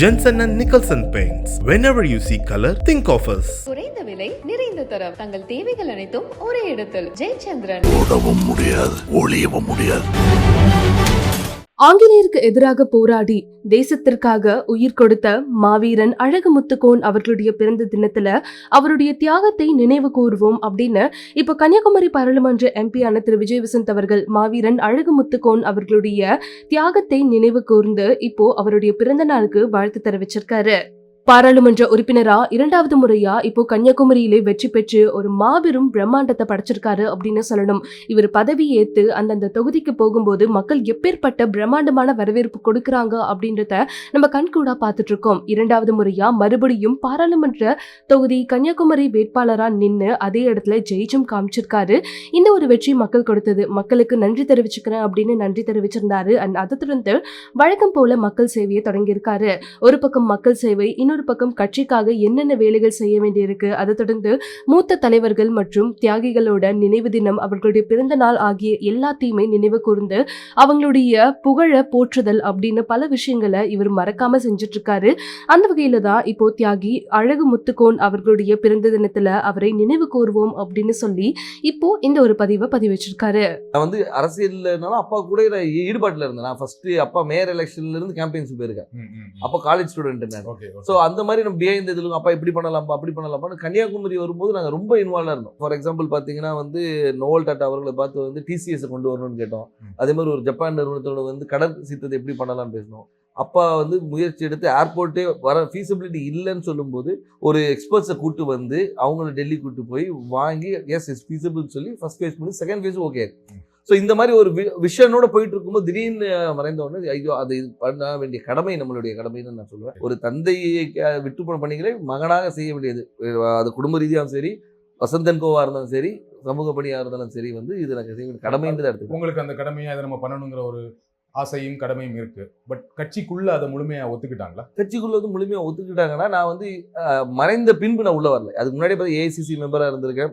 Jensen and Nicholson Paints. Whenever you see color, think of us. குறைந்த விலை நிறைந்த தரம் தங்கள் தேவைகள் அனைத்தும் ஒரே இடத்தில் ஜெயச்சந்திரன் ஓடவும் முடியாது ஒளியவும் முடியாது ஆங்கிலேயருக்கு எதிராக போராடி தேசத்திற்காக உயிர் கொடுத்த மாவீரன் அழகுமுத்துக்கோன் அவர்களுடைய பிறந்த தினத்துல அவருடைய தியாகத்தை நினைவு கூறுவோம் அப்படின்னு இப்போ கன்னியாகுமரி பாராளுமன்ற எம்பியான திரு விஜய் வசந்த் அவர்கள் மாவீரன் அழகுமுத்துக்கோன் அவர்களுடைய தியாகத்தை நினைவு கூர்ந்து இப்போ அவருடைய பிறந்த நாளுக்கு வாழ்த்து தெரிவிச்சிருக்காரு. பாராளுமன்ற உறுப்பினரா இரண்டாவது முறையா இப்போ கன்னியாகுமரியிலே வெற்றி பெற்று ஒரு மாபெரும் பிரம்மாண்டத்தை படைச்சிருக்காரு அப்படின்னு சொல்லணும். இவர் பதவி ஏத்து அந்தந்த தொகுதிக்கு போகும்போது மக்கள் எப்பேற்பட்ட பிரம்மாண்டமான வரவேற்பு கொடுக்கறாங்க அப்படின்றத நம்ம கண்கூடா பார்த்துட்டு இருக்கோம் இரண்டாவது முறையா மறுபடியும் பாராளுமன்ற தொகுதி கன்னியாகுமரி வேட்பாளரா நின்று அதே இடத்துல ஜெயிச்சும் காமிச்சிருக்காரு. இந்த ஒரு வெற்றி மக்கள் கொடுத்தது. மக்களுக்கு நன்றி தெரிவிச்சுக்கிறேன் அப்படின்னு நன்றி தெரிவிச்சிருந்தாரு. அண்ட் அதை தொடர்ந்து வழக்கம் போல மக்கள் சேவையை தொடங்கியிருக்காரு. ஒரு பக்கம் மக்கள் சேவை இன்னொரு பக்கம் கட்சிக்காக என்னென்ன வேலைகள் செய்ய வேண்டியிருக்கு? அதை தொடர்ந்து மூத்த தலைவர்கள் மற்றும் தியாகிகளோட நினைவு தினம் அவர்களுடைய பிறந்த நாள் ஆகிய எல்லாத்தையுமே நினைவு கூர்ந்து அவங்களுடைய புகழ போற்றுதல் அப்படின்னு பல விஷயங்களை இவர் மறக்காம செஞ்சுட்டு இருக்காரு அந்த வகையில தான் இப்போ தியாகி அழகு முத்துக்கோன் அவர்களுடைய பிறந்த தினத்துல அவரை நினைவு கூர்வோம் அப்படின்னு சொல்லி இப்போ இந்த ஒரு பதிவை பதிவு வச்சிருக்காரு நான் வந்து அரசியல்னாலும் அப்பா கூட ஈடுபாட்டுல இருந்தேன். நான் ஃபர்ஸ்ட் அப்பா மேயர் எலெக்ஷன்ல இருந்து கேம்பெயின்ஸ் போயிருக்கேன். அப்போ காலேஜ் ஸ்டூடெண்ட் நான் ஓகே ஸோ அந்த மாதிரி நம்ம பிஹைண்ட் இதில் அப்பா இப்படி பண்ணலாம்ப்பா அப்படி பண்ணலாம்ப்பான்னு கன்னியாகுமரி வரும்போது நாங்கள் ரொம்ப இன்வால்வாக இருந்தோம் ஃபார் எக்ஸாம்பிள் பார்த்தீங்கன்னா வந்து நோவல் டாட்டா அவர்களை பார்த்து வந்து டிசிஎஸ் கொண்டு வரணும்னு கேட்டோம். அதே மாதிரி ஒரு ஜப்பான் நிறுவனத்தோட வந்து கடல் சீத்தத்தை எப்படி பண்ணலாம்னு பேசினோம் அப்பா வந்து முயற்சி எடுத்து ஏர்போர்ட்டே வர ஃபீஸிபிலிட்டி இல்லைன்னு சொல்லும்போது ஒரு எக்ஸ்பர்ட்ஸை கூட்டு வந்து அவங்கள டெல்லி கூட்டு போய் வாங்கி எஸ் இஸ் ஃபீஸபிள் சொல்லி ஃபர்ஸ்ட் ஃபேஸ் பண்ணி செகண்ட் ஃபேஸ் ஓகே. ஸோ இந்த மாதிரி ஒரு விஷனோட போயிட்டு இருக்கும்போது திடீர்னு மறைந்த உடனே ஐயோ அது இது பண்ண வேண்டிய கடமை நம்மளுடைய கடமைன்னு நான் சொல்லுவேன். ஒரு தந்தையை க- விட்டு போன பணிகளை மகனாக செய்ய வேண்டியது. அது குடும்ப ரீதியாகவும் சரி வசந்தன் கோவா இருந்தாலும் சரி சமூக பணியாக இருந்தாலும் சரி வந்து இது எனக்கு செய்ய வேண்டிய கடமைன்னு தான் எடுத்துக்கிறேன் உங்களுக்கு அந்த கடமையை அதை நம்ம பண்ணணுங்கிற ஒரு ஆசையும் கடமையும் இருக்கு. பட் கட்சிக்குள்ள அதை முழுமையா ஒத்துக்கிட்டாங்களா? கட்சிக்குள்ள வந்து முழுமையாக ஒத்துக்கிட்டாங்கன்னா நான் வந்து மறைந்த பின்பு நான் உள்ள வரல. அதுக்கு முன்னாடி பார்த்து ஏஐசிசி மெம்பராக இருந்திருக்கேன்.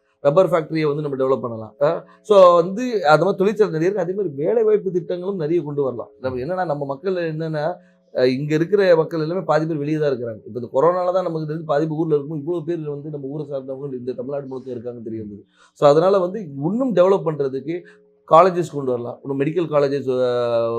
ரப்பர் ஃபேக்ட்ரியை வந்து நம்ம டெவலப் பண்ணலாம். ஸோ வந்து அது மாதிரி தொழிற்சாலை நிறைய இருக்குது அதே மாதிரி வேலை வாய்ப்பு திட்டங்களும் நிறைய கொண்டு வரலாம். நம்ம என்னன்னா நம்ம மக்கள் என்னென்னா இங்கே இருக்கிற மக்கள் எல்லாமே பாதி பேர் வெளியே தான் இருக்கிறாங்க. இப்போ இந்த கொரோனால தான் நமக்கு தெரிஞ்சு பாதி பேர் ஊரில் இருக்கும் இவ்வளோ பேர் வந்து நம்ம ஊரை சார்ந்தவங்க இந்த தமிழ்நாடு முழுக்க இருக்காங்கன்னு தெரிய வந்தது. ஸோ அதனால் வந்து இன்னும் டெவலப் பண்ணுறதுக்கு காலேஜஸ் கொண்டு வரலாம். இன்னும் மெடிக்கல் காலேஜஸ்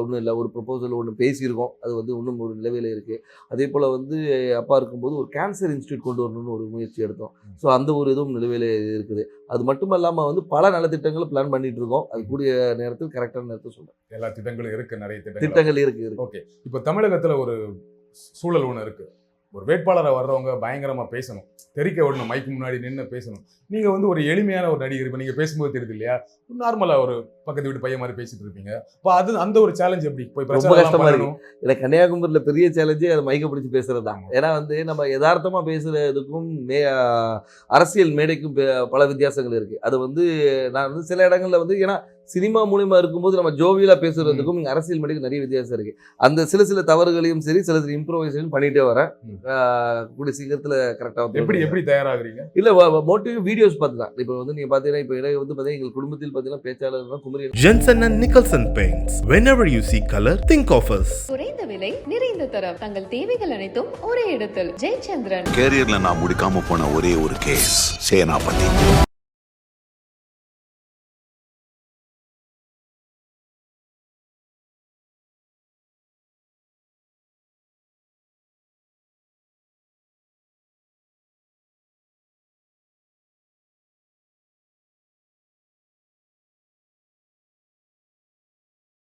ஒன்றும் இல்லை. ஒரு ப்ரொபோசல் ஒன்று பேசியிருக்கோம். அது வந்து இன்னும் ஒரு நிலவையில் இருக்குது அதே போல் வந்து அப்பா இருக்கும்போது ஒரு கேன்சர் இன்ஸ்டியூட் கொண்டு வரணும்னு ஒரு முயற்சி எடுத்தோம். ஸோ அந்த ஒரு இதுவும் நிலுவையில் இருக்குது. அது மட்டும் இல்லாமல் வந்து பல நலத்திட்டங்களை பிளான் பண்ணிட்டு இருக்கோம். அது கூடிய நேரத்தில் கரெக்டான நேரத்தில் சொல்கிறேன் எல்லா திட்டங்களும் இருக்கு நிறைய திட்டங்கள். திட்டங்கள் இருக்கு இருக்கு. ஓகே. இப்போ தமிழகத்துல ஒரு சூழல் ஒன்று இருக்கு. ஒரு வேட்பாளரை வர்றவங்க பயங்கரமா பேசணும். தெரிக்க விடணும் மைக்கு முன்னாடி நின்று பேசணும். நீங்க வந்து ஒரு எளிமையான ஒரு நடிகர் இப்போ நீங்க பேசும்போது தெரியுது இல்லையா? நார்மலா ஒரு பக்கத்து வீட்டு பையன் மாதிரி பேசிட்டு இருப்பீங்க. இப்போ அது அந்த ஒரு சேலஞ்ச் எப்படி? போய் ரொம்ப பிரச்சாரம் கஷ்டமா இருக்கு. பண்ணணும் எனக்கு கன்னியாகுமரியில் பெரிய சேலஞ்சே அதை மைக்க பிடிச்சி பேசுறது தான். ஏன்னா வந்து நம்ம யதார்த்தமாக பேசுறதுக்கும் மே அரசியல் மேடைக்கும் பல வித்தியாசங்கள் இருக்கு. அது வந்து நான் வந்து சில இடங்கள்ல வந்து ஏன்னா சினிமா மூலியமா இருக்கும்போது நம்ம ஜோவியலா பேசுறதுக்கும் இங்க அரசியல் மேடைக்கு நிறைய வித்தியாசம் இருக்கு. அந்த சில சில தவறுகளையும் சரி சில சில இம்ப்ரோவைசேஷன் பண்ணிட்டே வரேன். கூடிய சீக்கிரத்துல கரெக்டாக எப்படி எப்படி தயாராகுறீங்க? இல்ல மோட்டிவ் வீடியோஸ் பார்த்து தான் இப்போ வந்து நீங்க பாத்தீங்கன்னா இப்போ இடையே வந்து பாத்தீங்கன்னா எங்கள் குடும்பத்தில் பாத்தீங்கன்னா பேச்சாளர் Kumari Jensen and Nicholson Paints. Whenever you see color, think of us. குறைந்த விலை நிறைந்த தரம். தங்கள் தேவைகள் அனைத்தும் ஒரே இடத்தில். ஜெயச்சந்திரன். கேரியர்ல நான் முடிக்காம போன ஒரே ஒரு கேஸ் சேனாபதி.